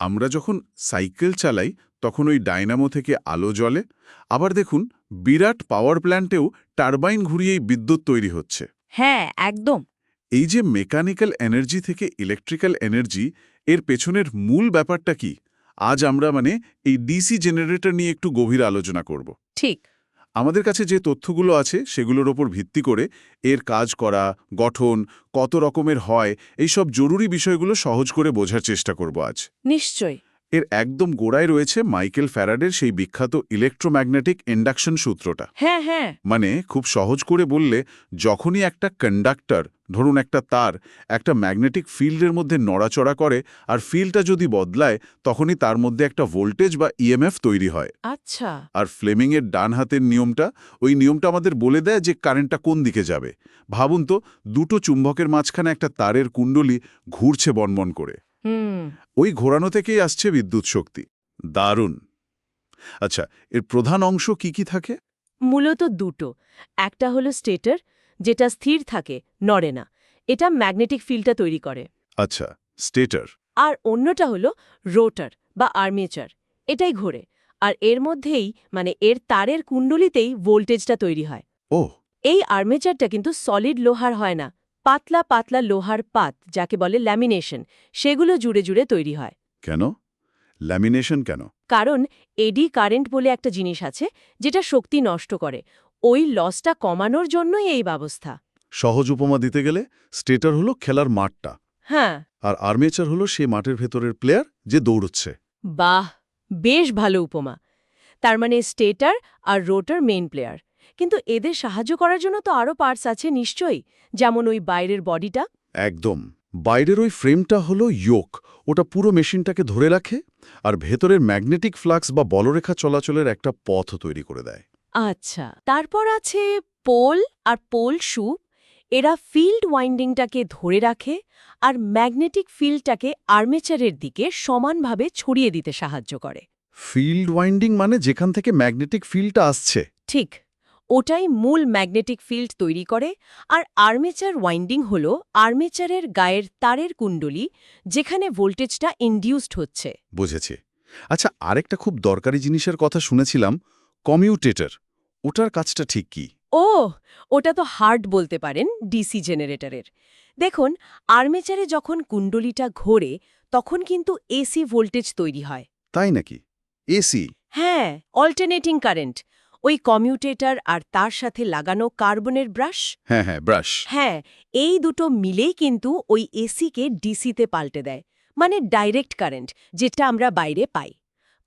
আমরা যখন সাইকেল চালাই তখন ওই ডায়নামো থেকে আলো জ্বলে। আবার দেখুন বিরাট পাওয়ার প্ল্যান্টেও টারবাইন ঘুরিয়েই বিদ্যুৎ তৈরি হচ্ছে। হ্যাঁ একদম। এই যে মেকানিক্যাল এনার্জি থেকে ইলেকট্রিক্যাল এনার্জি এর পেছনের মূল ব্যাপারটা কি? আজ আমরা মানে এই ডিসি জেনারেটর নিয়ে একটু গভীর আলোচনা করব। ঠিক। আমাদের কাছে যে তথ্যগুলো আছে সেগুলোর ওপর ভিত্তি করে এর কাজ করা, গঠন, কত রকমের হয়, এইসব জরুরি বিষয়গুলো সহজ করে বোঝার চেষ্টা করব আজ। নিশ্চয়ই। এর একদম গোড়ায় রয়েছে মাইকেল ফ্যারাডের সেই বিখ্যাত ইলেকট্রোম্যাগনেটিক ইন্ডাকশন সূত্রটা। হ্যাঁ হ্যাঁ। মানে খুব সহজ করে বললে যখনই একটা কন্ডাক্টর ধরুন একটা তার একটা ম্যাগনেটিক ফিল্ডের মধ্যে নড়াচড়া করে আর ফিল্ডটা যদি বদলায় তখনই তার মধ্যে একটা ভোল্টেজ বা ইএমএফ তৈরি হয়। আচ্ছা। আর ফ্লেমিংয়ের ডান হাতের নিয়মটা ওই নিয়মটা আমাদের বলে দেয় যে কারেন্টটা কোন দিকে যাবে। ভাবুন তো দুটো চুম্বকের মাঝখানে একটা তারের কুণ্ডলি ঘুরছে বনবন করে। ওই ঘোরানো থেকেই আসছে বিদ্যুৎ শক্তি। দারুণ। আচ্ছা এর প্রধান অংশ কি কি থাকে? মূলত দুটো। একটা হলো স্টেটার যেটা স্থির থাকে নড়ে না। এটা ম্যাগনেটিক ফিল্ডটা তৈরি করে। আচ্ছা স্টেটার। আর অন্যটা হলো রোটার বা আর্মেচার। এটাই ঘোরে। আর এর মধ্যেই মানে এর তারের কুণ্ডলিতেই ভোল্টেজটা তৈরি হয়। ও এই আর্মেচারটা কিন্তু সলিড লোহার হয় না। পাতলা পাতলা লোহার পাত যাকে বলে ল্যামিনেশন সেগুলো জুড়ে জুড়ে তৈরি হয়। কেন? ল্যামিনেশন কেন? কারণ এডি কারেন্ট বলে একটা জিনিস আছে যেটা শক্তি নষ্ট করে। ওই লসটা কমানোর জন্যই এই ব্যবস্থা। সহজ উপমা দিতে গেলে স্টেটার হলো খেলার মাঠটা। হ্যাঁ। আর আর্মেচার হলো সেই মাঠের ভেতরের প্লেয়ার যে দৌড়চ্ছে। বাহ! বেশ ভালো উপমা। তার মানে স্টেটার আর রোটার মেইন প্লেয়ার কিন্তু এদের সাহায্য করার জন্য তো আরও পার্টস আছে নিশ্চয়ই যেমন ওই বাইরের বডিটা। একদম। বাইরের ওই ফ্রেমটা হলো ইয়োক ওটা পুরো মেশিনটাকে ধরে রাখে আর ভেতরের ম্যাগনেটিক ফ্লাক্স বা বলরেখা চলাচলের একটা পথ তৈরি করে দেয়। আচ্ছা তারপর আছে পোল আর পোল শু। এরা ফিল্ড ওয়াইন্ডিংটাকে ধরে রাখে আর ম্যাগনেটিক ফিল্ডটাকে আর্মেচারের দিকে সমানভাবে ছড়িয়ে দিতে সাহায্য করে। ফিল্ড ওয়াইন্ডিং মানে যেখান থেকে ম্যাগনেটিক ফিল্ডটা আসছে। ঠিক। ওটাই মূল ম্যাগনেটিক ফিল্ড তৈরি করে আর আর্মেচার ওয়াইন্ডিং হল আর্মেচারের গায়ের তারের কুণ্ডলি যেখানে ভোল্টেজটা ইন্ডিউসড হচ্ছে। বুঝেছি। আচ্ছা আরেকটা খুব দরকারি জিনিসের কথা শুনেছিলাম কমিউটেটর ওটার কাজটা ঠিক কি? ও ওটা তো হার্ড বলতে পারেন ডিসি জেনারেটরের। দেখুন আর্মেচারে যখন কুণ্ডলিটা ঘোরে তখন কিন্তু এসি ভোল্টেজ তৈরি হয়। তাই নাকি? এসি? হ্যাঁ অল্টারনেটিং কারেন্ট। ওই কমিউটেটর আর তার সাথে লাগানো কার্বনের ব্রাশ? হ্যাঁ হ্যাঁ ব্রাশ। হ্যাঁ এই দুটো মিলেই কিন্তু ওই এসিকে ডিসিতে পাল্টে দেয় মানে ডাইরেক্ট কারেন্ট যেটা আমরা বাইরে পাই।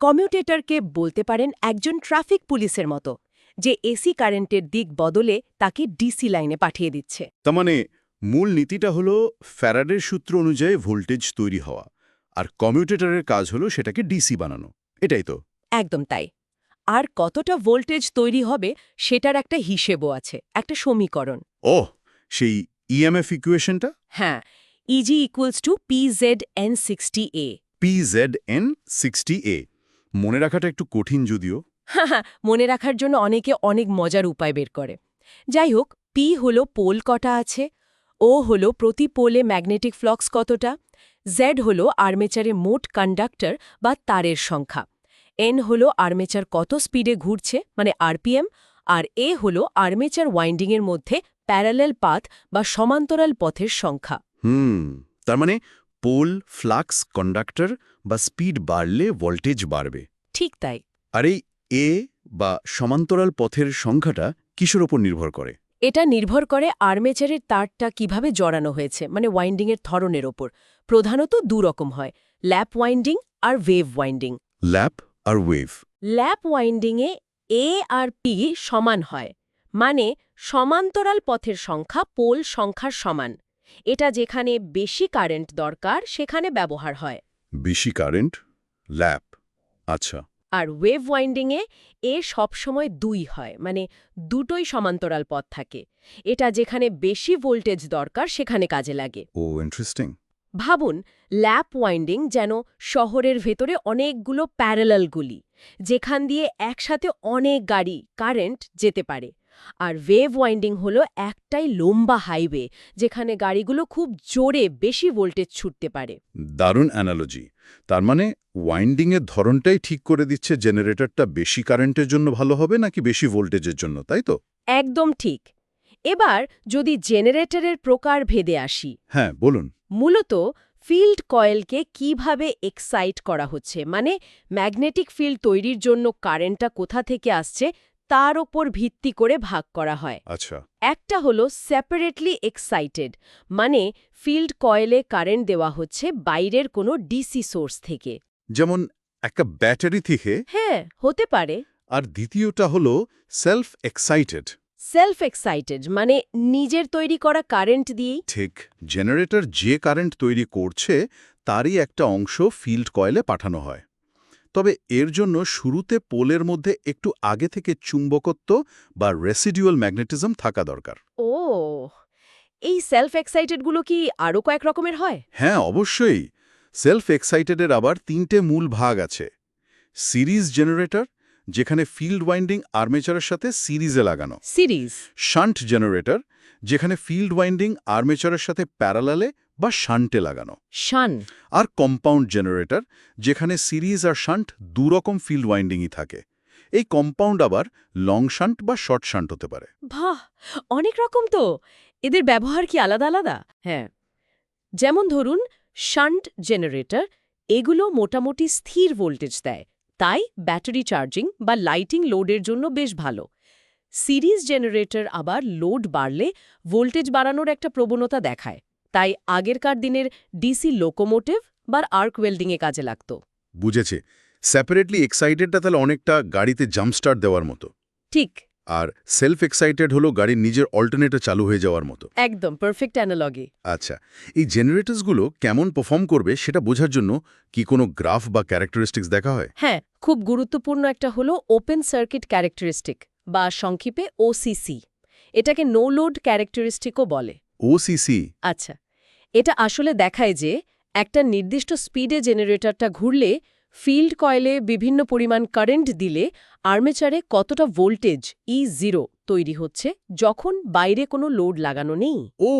কমিউটেটরকে বলতে পারেন একজন ট্রাফিক পুলিশের মতো যে এসি কারেন্টের দিক বদলে তাকে ডিসি লাইনে পাঠিয়ে দিচ্ছে। তার মানে মূল নীতিটা হলো ফ্যারাডের সূত্র অনুযায়ী ভোল্টেজ তৈরি হওয়া আর কমিউটেটরের কাজ হলো সেটাকে ডিসি বানানো। এটাই তো। একদম তাই। আর কতটা ভোল্টেজ তৈরি হবে সেটার একটা হিসেবও আছে একটা সমীকরণ। ও সেই ইএমএফ ইকুয়েশনটা হ্যাঁ E equals to P Z N sixty A P Z N sixty A মনে রাখাটা একটু কঠিন যদিও। মনে রাখার জন্য অনেকে অনেক মজার উপায় বের করে। যাই হোক পি হল পোল কটা আছে ও হল প্রতি পোলে ম্যাগনেটিক ফ্লক্স কতটা জেড হল আর্মেচারে মোট কন্ডাক্টর বা তারের সংখ্যা। এন হল আর্মেচার কত স্পিডে ঘুরছে মানে আরপিএম আর এ হল আর্মেচার ওয়াইন্ডিংয়ের মধ্যে প্যারালেল পাথ বা সমান্তরাল পথের সংখ্যা। হুম তার মানে পোল ফ্লাক্স কন্ডাক্টর বা স্পিড বাড়লে ভোল্টেজ বাড়বে। ঠিক তাই। আর এই এ বা সমান্তরাল পথের সংখ্যাটা কিসের ওপর নির্ভর করে? এটা নির্ভর করে আর্মেচারের তারটা কীভাবে জড়ানো হয়েছে মানে ওয়াইন্ডিংয়ের ধরনের ওপর। প্রধানত দু রকম হয় ল্যাপ ওয়াইন্ডিং আর ওয়েভ ওয়াইন্ডিং ল্যাপ আর ওয়েভ ল্যাপ ওয়াইন্ডিংয়ে এ আর পি সমান হয় মানে সমান্তরাল পথের সংখ্যা পোল সংখ্যার সমান। এটা যেখানে বেশি কারেন্ট দরকার সেখানে ব্যবহার হয়। বেশি কারেন্ট ল্যাপ আচ্ছা। আর ওয়েভ ওয়াইন্ডিংয়ে এ সবসময় দুই হয় মানে দুটোই সমান্তরাল পথ থাকে। এটা যেখানে বেশি ভোল্টেজ দরকার সেখানে কাজে লাগে। ও ইন্টারেস্টিং ভাবুন ল্যাপ ওয়াইন্ডিং যেন শহরের ভেতরে অনেকগুলো প্যারালালগুলি যেখান দিয়ে একসাথে অনেক গাড়ি কারেন্ট যেতে পারে। আর ওয়েভ ওয়াইন্ডিং হলো একটাই লম্বা হাইওয়ে যেখানে গাড়িগুলো খুব জোরে বেশি ভোল্টেজ ছুটতে পারে। দারুণ অ্যানালজি তার মানে ওয়াইন্ডিংয়ের ধরনটাই ঠিক করে দিচ্ছে জেনারেটরটা বেশি কারেন্টের জন্য ভালো হবে নাকি বেশি ভোল্টেজের জন্য তাই তো? একদম ঠিক। এবার যদি জেনারেটরের প্রকার ভেদে আসি। হ্যাঁ বলুন। মূলত ফিল্ড কয়েলকে কীভাবে এক্সাইট করা হচ্ছে মানে ম্যাগনেটিক ফিল্ড তৈরির জন্য কারেন্টটা কোথা থেকে আসছে তার ওপর ভিত্তি করে ভাগ করা হয়। আচ্ছা। একটা হলো সেপারেটলি এক্সাইটেড মানে ফিল্ড কয়েলে কারেন্ট দেওয়া হচ্ছে বাইরের কোনো ডিসি সোর্স থেকে। যেমন একটা ব্যাটারি থেকে? হ্যাঁ হতে পারে। আর দ্বিতীয়টা হলো সেলফ এক্সাইটেড সেলফ এক্সাইটেড মানে নিজের তৈরি করা কারেন্ট দিয়েই? ঠিক জেনারেটর যে কারেন্ট তৈরি করছে তারই একটা অংশ ফিল্ড কয়েলে পাঠানো হয়। তবে এর জন্য শুরুতে পোলের মধ্যে একটু আগে থেকে চুম্বকত্ব বা রেসিডিউয়াল ম্যাগনেটিজম থাকা দরকার। ও এই সেলফ এক্সাইটেডগুলো কি আরও কয়েক রকমের হয়? হ্যাঁ অবশ্যই। সেলফ এক্সাইটেডের আবার তিনটে মূল ভাগ আছে। সিরিজ জেনারেটর যেখানে ফিল্ড ওয়াইন্ডিং আর্মেচারের সাথে সিরিজে লাগানো। সিরিজ। শান্ট জেনারেটর যেখানে ফিল্ড ওয়াইন্ডিং আর্মেচারের সাথে প্যারালালে বা শান্টে লাগানো। শান। আর কম্পাউন্ড জেনারেটর যেখানে সিরিজ আর শান্ট দুরকম ফিল্ড ওয়াইন্ডিংই থাকে। এই কম্পাউন্ড আবার লং শান্ট বা শর্ট শান্ট হতে পারে। বাহ! অনেক রকম তো। এদের ব্যবহার কি আলাদা আলাদা? হ্যাঁ। যেমন ধরুন শান্ট জেনারেটর এগুলো মোটামুটি স্থির ভোল্টেজ দেয়। তাই ব্যাটারি চার্জিং বা লাইটিং লোডের জন্য বেশ ভালো। সিরিজ জেনারেটর আবার লোড বাড়লে ভোল্টেজ বাড়ানোর একটা প্রবণতা দেখায় তাই আগেরকার দিনের ডিসি লোকোমোটিভ বা আর্ক ওয়েল্ডিংয়ে কাজে লাগত। বুঝেছে। সেপারেটলি এক্সাইটেডটা তাহলে অনেকটা গাড়িতে জাম্পস্টার্ট দেওয়ার মতো। ঠিক। আর সেলফ এক্সাইটেড হলো গাড়ির নিজের অল্টারনেটর চালু হয়ে যাওয়ার মতো। একদম পারফেক্ট অ্যানালগি আচ্ছা এই জেনারেটরসগুলো কেমন পারফর্ম করবে সেটা বোঝার জন্য কি কোনো গ্রাফ বা ক্যারেক্টারিস্টিক্স দেখা হয়? হ্যাঁ খুব গুরুত্বপূর্ণ একটা হলো ওপেন সার্কিট ক্যারেক্টারিস্টিক বা সংক্ষেপে ওসিসি এটাকে নো লোড ক্যারেক্টারিস্টিকও বলে। ওসিসি আচ্ছা এটা আসলে দেখায় যে একটা নির্দিষ্ট স্পিডে জেনারেটরটা ঘুরলে ফিল্ড কয়েলে বিভিন্ন পরিমাণ কারেন্ট দিলে আর্মেচারে কতটা ভোল্টেজ ই জিরো তৈরি হচ্ছে যখন বাইরে কোনো লোড লাগানো নেই? ও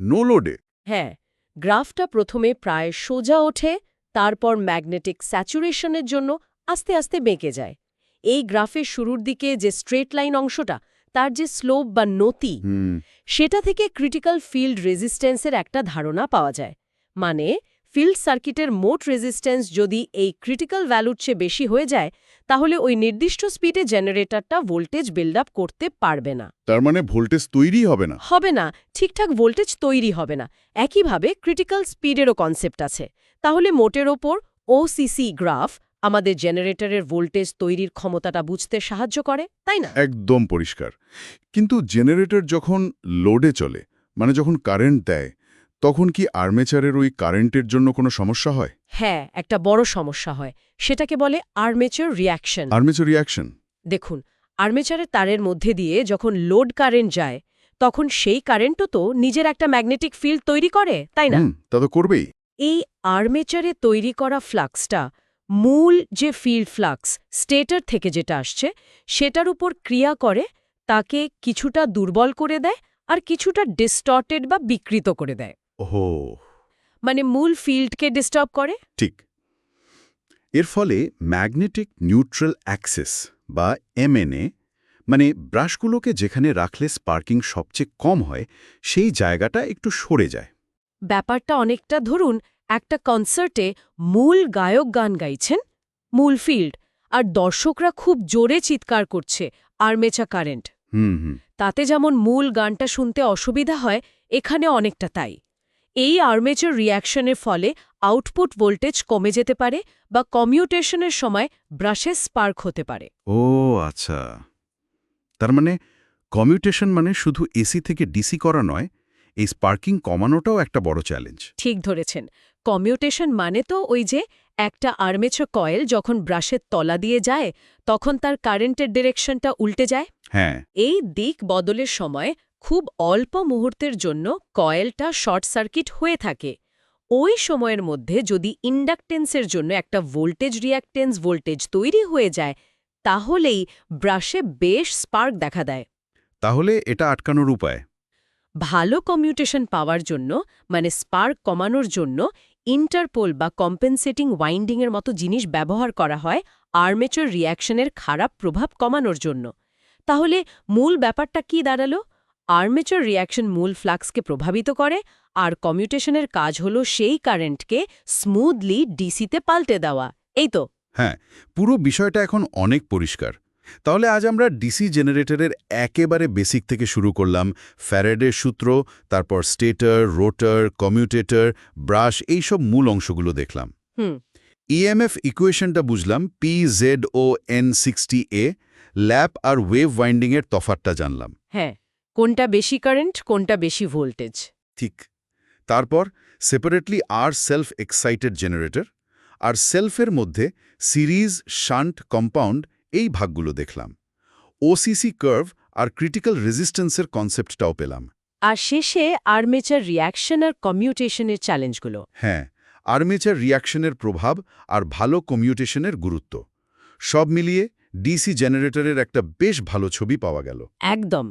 নো লোডে। হ্যাঁ গ্রাফটা প্রথমে প্রায় সোজা ওঠে তারপর ম্যাগনেটিক স্যাচুরেশনের জন্য আস্তে আস্তে বেঁকে যায়। এই গ্রাফের শুরুর দিকে যে স্ট্রেট লাইন অংশটা তার যে স্লোপ বা নতি হুম। সেটা থেকে ক্রিটিক্যাল ফিল্ড রেজিস্ট্যান্সের একটা ধারণা পাওয়া যায়। মানে ফিল্ড সার্কিটের মোট রেজিস্ট্যান্স যদি এই ক্রিটিক্যাল ভ্যালুর চেয়ে বেশি হয়ে যায় তাহলে ওই নির্দিষ্ট স্পিডে জেনারেটরটা ভোল্টেজ বিল্ড আপ করতে পারবে না। তার মানে ভোল্টেজ তৈরি হবে না? হবে না ঠিকঠাক ভোল্টেজ তৈরি হবে না। একইভাবে ক্রিটিক্যাল স্পিডেরও কনসেপ্ট আছে। তাহলে মোটের ওপর ওসিসি গ্রাফ আমাদের জেনারেটরের ভোল্টেজ তৈরির ক্ষমতাটা বুঝতে সাহায্য করে তাই না? একদম পরিষ্কার। কিন্তু জেনারেটর যখন লোডে চলে মানে যখন কারেন্ট দেয় তখন কি আর্মেচারের ওই কারেন্টের জন্য কোনো সমস্যা হয়? হ্যাঁ একটা বড় সমস্যা হয়। সেটাকে বলে আর্মেচার রিয়াকশন আর্মেচার রিয়াকশন দেখুন আর্মেচারের তারের মধ্যে দিয়ে যখন লোড কারেন্ট যায় তখন সেই কারেন্টও তো নিজের একটা ম্যাগনেটিক ফিল্ড তৈরি করে তাই না? তা তো করবেই। এই আর্মেচারে তৈরি করা ফ্লাক্সটা মূল যে ফিল্ড ফ্লাক্স স্টেটার থেকে যেটা আসছে সেটার উপর ক্রিয়া করে তাকে কিছুটা দুর্বল করে দেয় আর কিছুটা ডিস্টর্টেড বা বিকৃত করে দেয়। ওহো। মানে মূল ফিল্ডকে ডিস্টার্ব করে? ঠিক। এর ফলে ম্যাগনেটিক নিউট্রাল অ্যাক্সেস বা এমএনএ মানে ব্রাশগুলোকে যেখানে রাখলে স্পার্কিং সবচেয়ে কম হয় সেই জায়গাটা একটু সরে যায়। ব্যাপারটা অনেকটা ধরুন একটা কনসার্টে মূল গায়ক গান গাইছেন মূল ফিল্ড আর দর্শকরা খুব জোরে চিৎকার করছে আর্মেচা কারেন্ট। হুম হুম। তাতে যেমন মূল গানটা শুনতে অসুবিধা হয় এখানে অনেকটা তাই। এই আর্মেচার রিয়াকশনের ফলে আউটপুট ভোল্টেজ কমে যেতে পারে বা কমিউটেশনের সময় ব্রাশের স্পার্ক হতে পারে। ও আচ্ছা। তার মানে কমিউটেশন মানে শুধু এসি থেকে ডিসি করা নয় এই স্পার্কিং কমানোটাও একটা বড় চ্যালেঞ্জ ঠিক ধরেছেন। কমিউটেশন মানে তো ওই যে একটা আর্মেচার কয়েল যখন ব্রাশের তলা দিয়ে যায় তখন তার কারেন্টের ডিরেকশনটা উল্টে যায়। হ্যাঁ। এই দিক বদলের সময় খুব অল্প মুহূর্তের জন্য কয়েলটা শর্ট সার্কিট হয়ে থাকে। ওই সময়ের মধ্যে যদি ইন্ডাকটেন্সের জন্য একটা ভোল্টেজ রিয়াকটেন্স ভোল্টেজ তৈরি হয়ে যায় তাহলেই ব্রাশে বেশ স্পার্ক দেখা দেয়। তাহলে এটা আটকানোর উপায়? ভালো কমিউটেশন পাওয়ার জন্য মানে স্পার্ক কমানোর জন্য ইন্টারপোল বা কম্পেনসেটিং ওয়াইন্ডিংয়ের মতো জিনিস ব্যবহার করা হয় আর্মেচার রিয়াকশনের খারাপ প্রভাব কমানোর জন্য। তাহলে মূল ব্যাপারটা কি দাঁড়াল? আর্মেচার রিয়াকশন মূল ফ্লাক্সকে প্রভাবিত করে আর কমিউটেশনের কাজ হলো সেই কারেন্টকে স্মুথলি ডিসিতে পাল্টে দেওয়া। এই তো। হ্যাঁ পুরো বিষয়টা এখন অনেক পরিষ্কার। তাহলে আজ আমরা ডিসি জেনারেটরের একেবারে বেসিক থেকে শুরু করলাম। ফ্যারেডের সূত্র তারপর স্টেটর রোটার কমিউটেটর ব্রাশ এইসব মূল অংশগুলো দেখলাম। হুম। ইএমএফ ইকুয়েশনটা বুঝলাম পি জেড ও এন সিক্সটি এ ল্যাপ আর ওয়েভ ওয়াইন্ডিংয়ের তফাতটা জানলাম। হ্যাঁ। কোনটা বেশি কারেন্ট কোনটা বেশি ভোল্টেজ। ঠিক। তারপর সেপারেটলি আর সেলফ এক্সাইটেড জেনারেটর আর সেলফের মধ্যে সিরিজ শান্ট কম্পাউন্ড এই ভাগগুলো দেখলাম। ওসিসি কার্ভ আর ক্রিটিক্যাল রেজিস্ট্যান্সের কনসেপ্টটাও পেলাম। আর শেষে আর্মেচার রিয়াকশন আর কমিউটেশনের চ্যালেঞ্জগুলো হ্যাঁ আর্মেচার রিয়াকশনের প্রভাব আর ভালো কমিউটেশনের গুরুত্ব। সব মিলিয়ে ডিসি জেনারেটরের একটা বেশ ভালো ছবি পাওয়া গেল। একদম।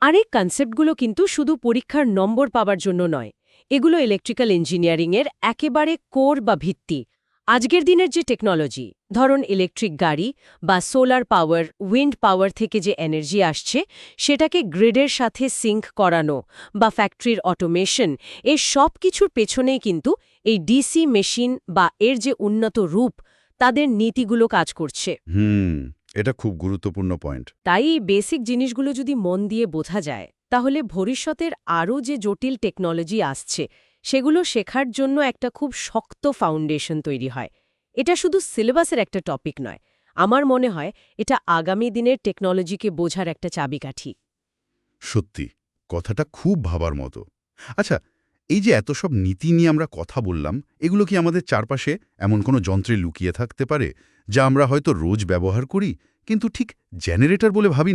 আর এই কনসেপ্টগুলো কিন্তু শুধু পরীক্ষার নম্বর পাবার জন্য নয়, এগুলো ইলেকট্রিক্যাল ইঞ্জিনিয়ারিংয়ের একেবারে কোর বা ভিত্তি। আজকের দিনের যে টেকনোলজি ধরুন ইলেকট্রিক গাড়ি বা সোলার পাওয়ার উইন্ড পাওয়ার থেকে যে এনার্জি আসছে, সেটাকে গ্রিডের সাথে সিঙ্ক করানো বা ফ্যাক্টরির অটোমেশন এই সব কিছুর পেছনেই কিন্তু এই ডিসি মেশিন বা এর যে উন্নত রূপ, তাদের নীতিগুলো কাজ করছে। হুম। এটা খুব গুরুত্বপূর্ণ পয়েন্ট তাই এই বেসিক জিনিসগুলো যদি মন দিয়ে বোঝা যায় তাহলে ভবিষ্যতের আরও যে জটিল টেকনোলজি আসছে সেগুলো শেখার জন্য একটা খুব শক্ত ফাউন্ডেশন তৈরি হয়। এটা শুধু সিলেবাসের একটা টপিক নয় আমার মনে হয় এটা আগামী দিনের টেকনোলজিকে বোঝার একটা চাবিকাঠি। সত্যি কথাটা খুব ভাবার মতো। আচ্ছা এই যে এত সব নীতি নিয়ে আমরা কথা বললাম, এগুলো কি আমাদের চারপাশে এমন কোনো যন্ত্রে লুকিয়ে থাকতে পারে, যা আমরা হয়তো রোজ ব্যবহার করি, কিন্তু ঠিক জেনারেটর বলে ভাবি